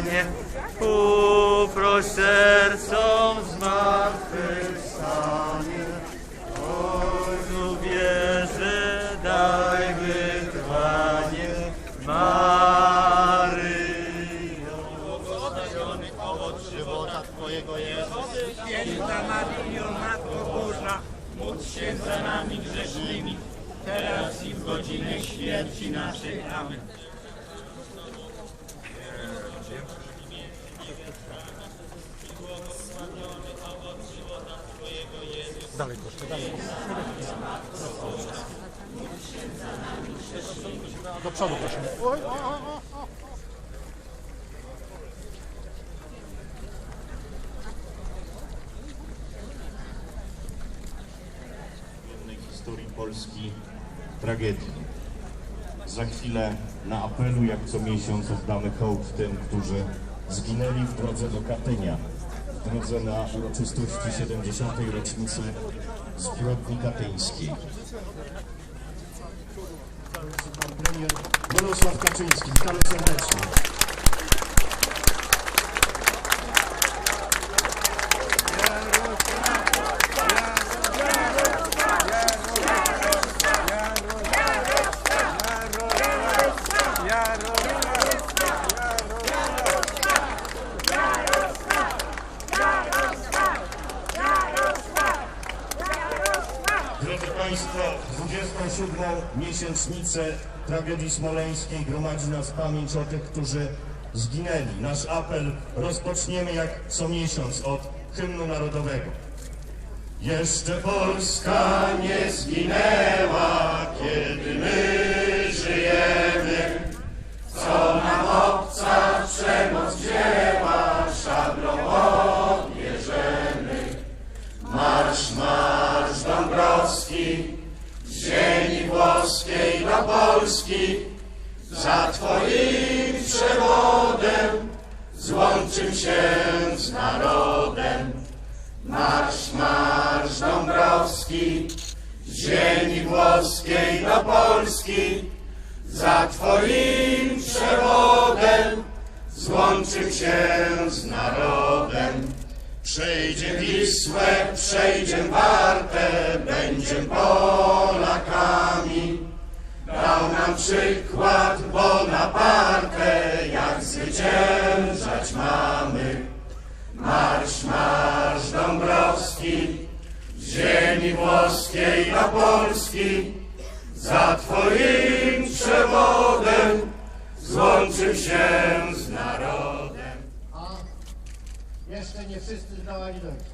Panie. Do przodu prosimy. Oj, o, historii Polski tragedii. Za chwilę na apelu, jak co miesiąc, oddamy hołd tym, którzy zginęli w drodze do Katynia, w drodze na uroczystości 70. rocznicy zbrodni katyńskiej. Pan premier Jarosław Kaczyński, witamy serdecznie. Drodzy Państwo, 27. miesięcznicę tragedii smoleńskiej gromadzi nas pamięć o tych, którzy zginęli. Nasz apel rozpoczniemy jak co miesiąc od hymnu narodowego. Jeszcze Polska nie zginęła, za Twoim przewodem złączym się z narodem. Marsz, marsz Dąbrowski, z ziemi włoskiej do Polski, za Twoim przewodem złączym się z narodem. Przejdzie Wisłę, przejdzie Wartę, będziem Polakami. Nam przykład Bonaparte, jak zwyciężać mamy. Marsz, marsz Dąbrowski, z ziemi włoskiej do Polski, za Twoim przewodem złączył się z narodem. a jeszcze nie wszyscy zdołali dojść.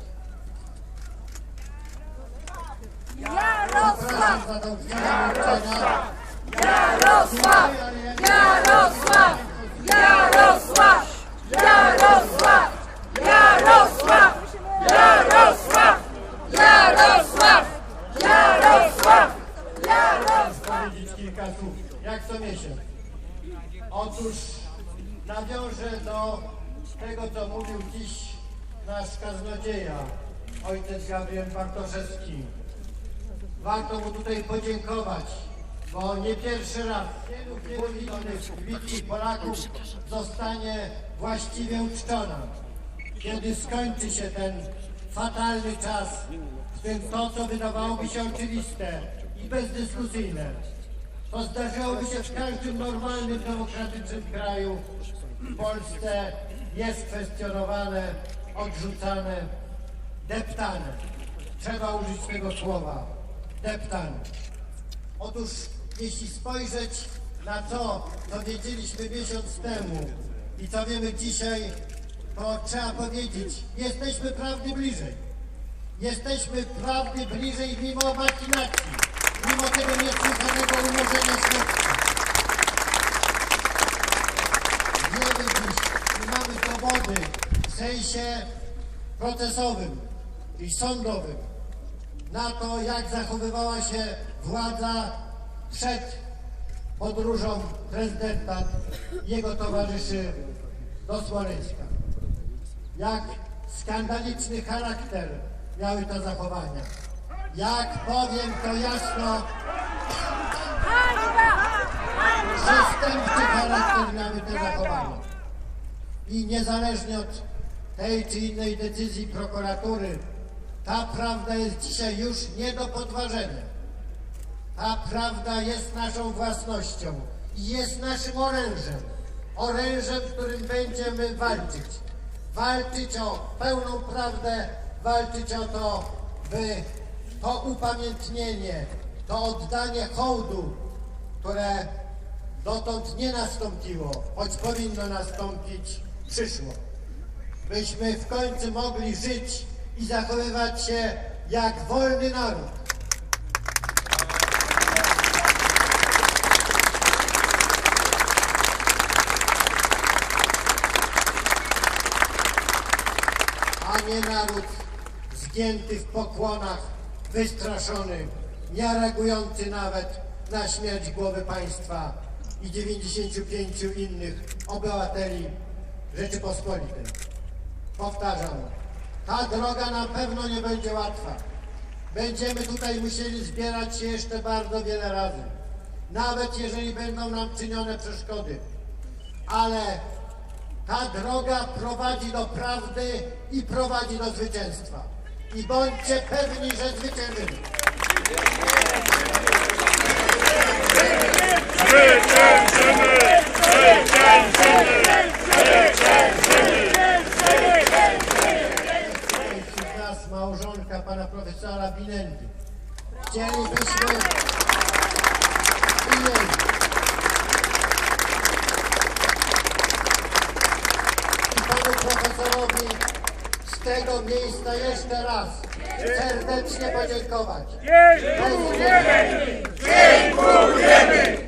Jarosław! Milczenia. Jarosław! Jarosław! Jarosław! Jarosław! Jarosław! Jarosław! Jarosław! Jarosław! Jarosław! powiedzieć kilka słów, jak co miesiąc. Otóż nawiążę do tego, co mówił dziś nasz kaznodzieja, ojciec Gabriel Bartoszewski. Warto mu tutaj podziękować, bo nie pierwszy raz wielu, innych witkich Polaków zostanie właściwie uczczona. Kiedy skończy się ten fatalny czas, w którym to, co wydawałoby się oczywiste i bezdyskusyjne, to zdarzałoby się w każdym normalnym, demokratycznym kraju, w Polsce jest kwestionowane, odrzucane, deptane. Trzeba użyć tego słowa. Deptane. Otóż jeśli spojrzeć na to, co wiedzieliśmy miesiąc temu i co wiemy dzisiaj, to trzeba powiedzieć, jesteśmy prawdy bliżej. Jesteśmy prawdy bliżej mimo machinacji, mimo tego niesłychanego umorzenia środków. Wiemy dziś i mamy dowody w sensie procesowym i sądowym na to, jak zachowywała się władza przed podróżą prezydenta jego towarzyszy do Smoleńska. jak skandaliczny charakter miały te zachowania. Jak powiem to jasno, przestępczy charakter miały te zachowania. I niezależnie od tej czy innej decyzji prokuratury, ta prawda jest dzisiaj już nie do podważenia. Ta prawda jest naszą własnością i jest naszym orężem. Orężem, którym będziemy walczyć. Walczyć o pełną prawdę, walczyć o to, by to upamiętnienie, to oddanie hołdu, które dotąd nie nastąpiło, choć powinno nastąpić, przyszło. Byśmy w końcu mogli żyć i zachowywać się jak wolny naród. a nie naród zgięty w pokłonach, wystraszony, nie reagujący nawet na śmierć głowy państwa i 95 innych obywateli Rzeczypospolitej. Powtarzam, ta droga na pewno nie będzie łatwa. Będziemy tutaj musieli zbierać się jeszcze bardzo wiele razy, nawet jeżeli będą nam czynione przeszkody. Ale ta droga prowadzi do prawdy i prowadzi do zwycięstwa. I bądźcie pewni, że zwyciężymy. Jest wśród nas małżonka pana profesora Binendy. Chcielibyśmy i jej i panu profesorowi z tego miejsca jeszcze raz serdecznie podziękować. Dziękujemy!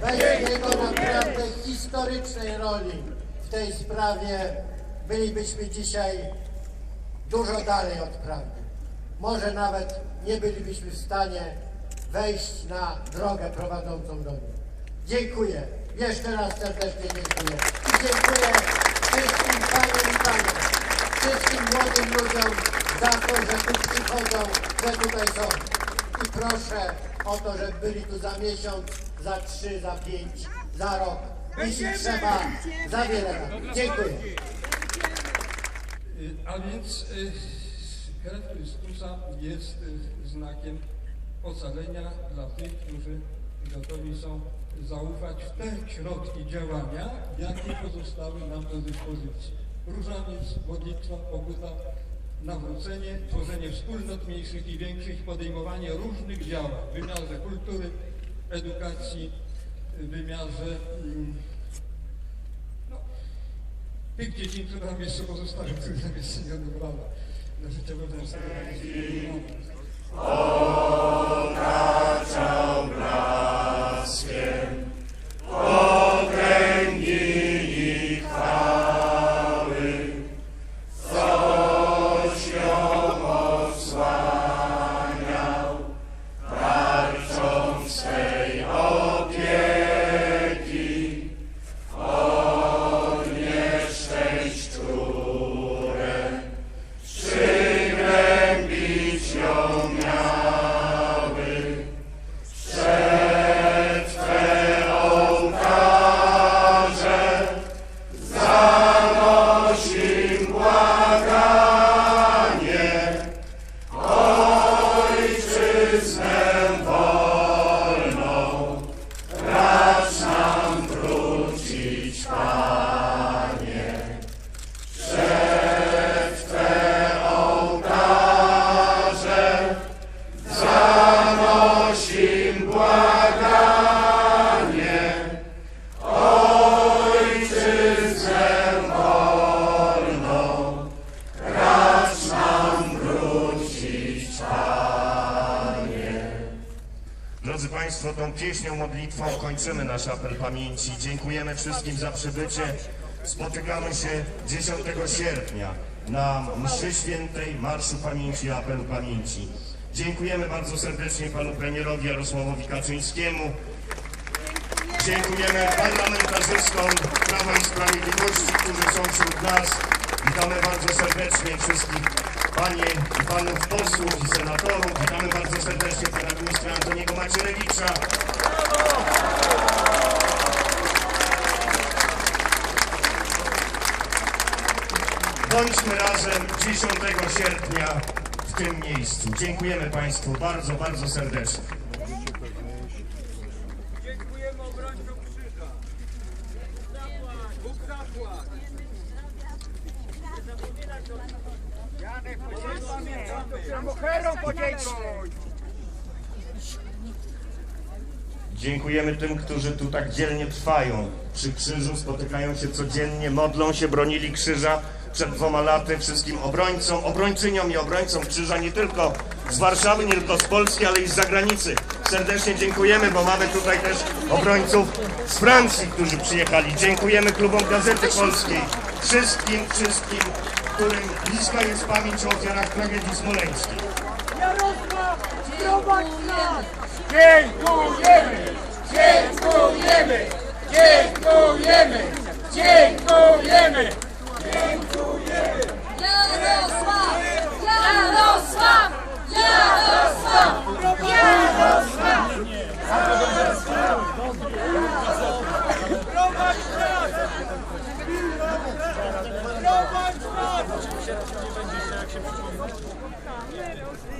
Bez jego naprawdę historycznej roli w tej sprawie bylibyśmy dzisiaj dużo dalej od prawdy. Może nawet nie bylibyśmy w stanie wejść na drogę prowadzącą do niej. Dziękuję. Jeszcze raz serdecznie dziękuję. I dziękuję wszystkim paniom i panom, wszystkim młodym ludziom za to, że tu przychodzą, że tutaj są. I proszę o to, żeby byli tu za miesiąc, za trzy, za pięć, za rok. Jeśli trzeba, za wiele lat. Dziękuję. Y, A więc y, krew Chrystusa jest y, znakiem ocalenia dla tych, którzy gotowi są zaufać w te środki działania, jakie pozostały nam do dyspozycji. Różaniec, modlitwa, pokuta, nawrócenie, tworzenie wspólnot mniejszych i większych, podejmowanie różnych działań w wymiarze kultury, edukacji, w wymiarze mm, no, tych dziedzin, które nam jeszcze pozostały, które nam jeszcze nie na życie wewnętrzne. Drodzy pieśnią, modlitwą kończymy nasz apel pamięci. Dziękujemy wszystkim za przybycie. Spotykamy się 10 sierpnia na mszy świętej, Marszu Pamięci, apelu pamięci. Dziękujemy bardzo serdecznie panu premierowi Jarosławowi Kaczyńskiemu. Dziękujemy parlamentarzystom Prawa i Sprawiedliwości, którzy są wśród nas. Witamy bardzo serdecznie wszystkich panie i panów posłów i senatorów. Witamy bardzo serdecznie pana ministra Antoniego Macierewicza. Bądźmy razem 10 sierpnia w tym miejscu. Dziękujemy Państwu bardzo, bardzo serdecznie. Dziękujemy tym, którzy tu tak dzielnie trwają przy krzyżu, spotykają się codziennie, modlą się, bronili krzyża przed dwoma laty wszystkim obrońcom, obrończyniom i obrońcom krzyża nie tylko z Warszawy, nie tylko z Polski, ale i z zagranicy. Serdecznie dziękujemy, bo mamy tutaj też obrońców z Francji, którzy przyjechali. Dziękujemy klubom Gazety Polskiej, wszystkim, wszystkim, którym bliska jest pamięć o ofiarach tragedii smoleńskiej. Jarosław, prowadź nas! Dziękujemy! Dziękujemy! Dziękujemy! Dziękujemy! Jarosław! Jarosław! Jarosław! Jarosław! Prowadź nas! Prowadź nas!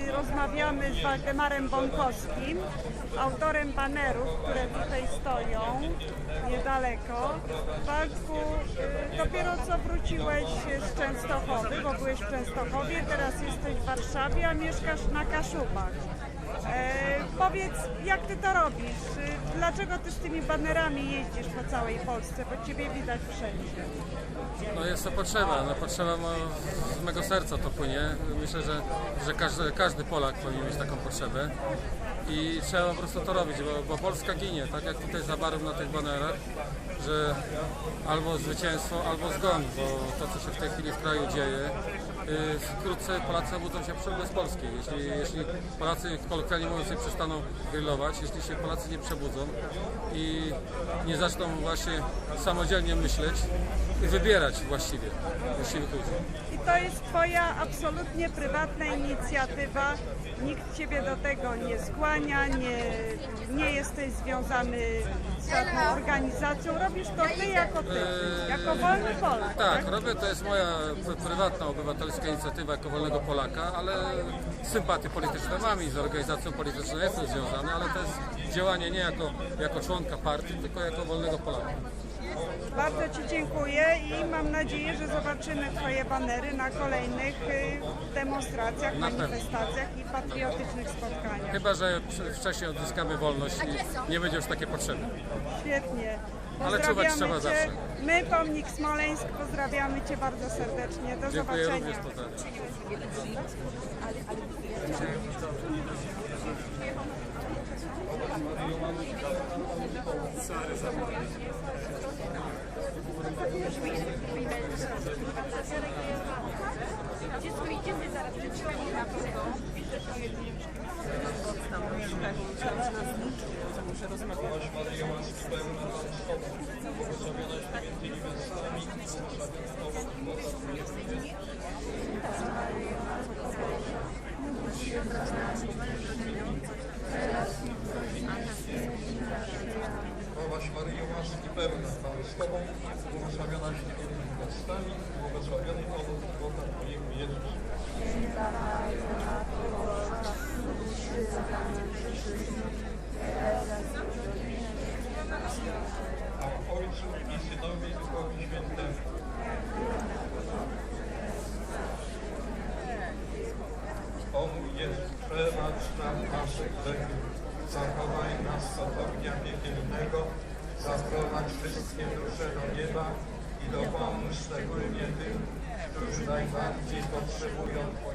My rozmawiamy z Waldemarem Bąkowskim, autorem banerów, które tutaj stoją niedaleko. Waldku, y, dopiero co wróciłeś z Częstochowy, bo byłeś w Częstochowie, teraz jesteś w Warszawie, a mieszkasz na Kaszubach. E, powiedz, jak ty to robisz? Y, Dlaczego ty z tymi banerami jeździsz po całej Polsce? Bo ciebie widać wszędzie. No jest to potrzeba, no potrzeba mo, z mego serca to płynie. Myślę, że, że każdy, każdy Polak powinien mieć taką potrzebę i trzeba po prostu to robić, bo, bo Polska ginie, tak jak tutaj za barem na tych banerach, że albo zwycięstwo, albo zgon, bo to co się w tej chwili w kraju dzieje, yy, wkrótce Polacy obudzą się przed bez Polski. Jeśli, jeśli Polacy, kolokwialnie mówiąc, nie przestaną grillować, jeśli się Polacy nie przebudzą i nie zaczną właśnie samodzielnie myśleć i wybierać właściwie właściwych ludzi. I to jest Twoja absolutnie prywatna inicjatywa. Nikt Ciebie do tego nie skłania, nie, nie jesteś związany z żadną organizacją. Robisz to Ty jako Ty, jako wolny Polak. Tak, robię, to jest moja prywatna, obywatelska inicjatywa jako wolnego Polaka, ale sympatie polityczne mam i z organizacją polityczną jestem związany, ale to jest działanie nie jako, jako członka partii, tylko jako wolnego Polaka. Bardzo Ci dziękuję i mam nadzieję, że zobaczymy Twoje banery na kolejnych y, demonstracjach, Na pewno. manifestacjach i patriotycznych spotkaniach. Chyba, że przy- wcześniej odzyskamy wolność i nie będzie już takie potrzeby. Świetnie. Ale czuwać Pozdrawiamy trzeba Cię. zawsze. My, Pomnik Smoleńsk, pozdrawiamy Cię bardzo serdecznie. Do Dziękuję zobaczenia. również, pozdrawiam. Zdrowaś Maryjo, łaski błogosławionaś Ty między niewiastami, błogosławiony owoc żywota Twojego Jezus. A Ojcu i Synowi i Duchowi Świętemu. O mój Jezu, przebacz nam nasze grzechy, zachowaj nas od ognia piekielnego, zaprowadź wszystkie dusze do nieba i dopomóż szczególnie tym, którzy najbardziej potrzebują Twojego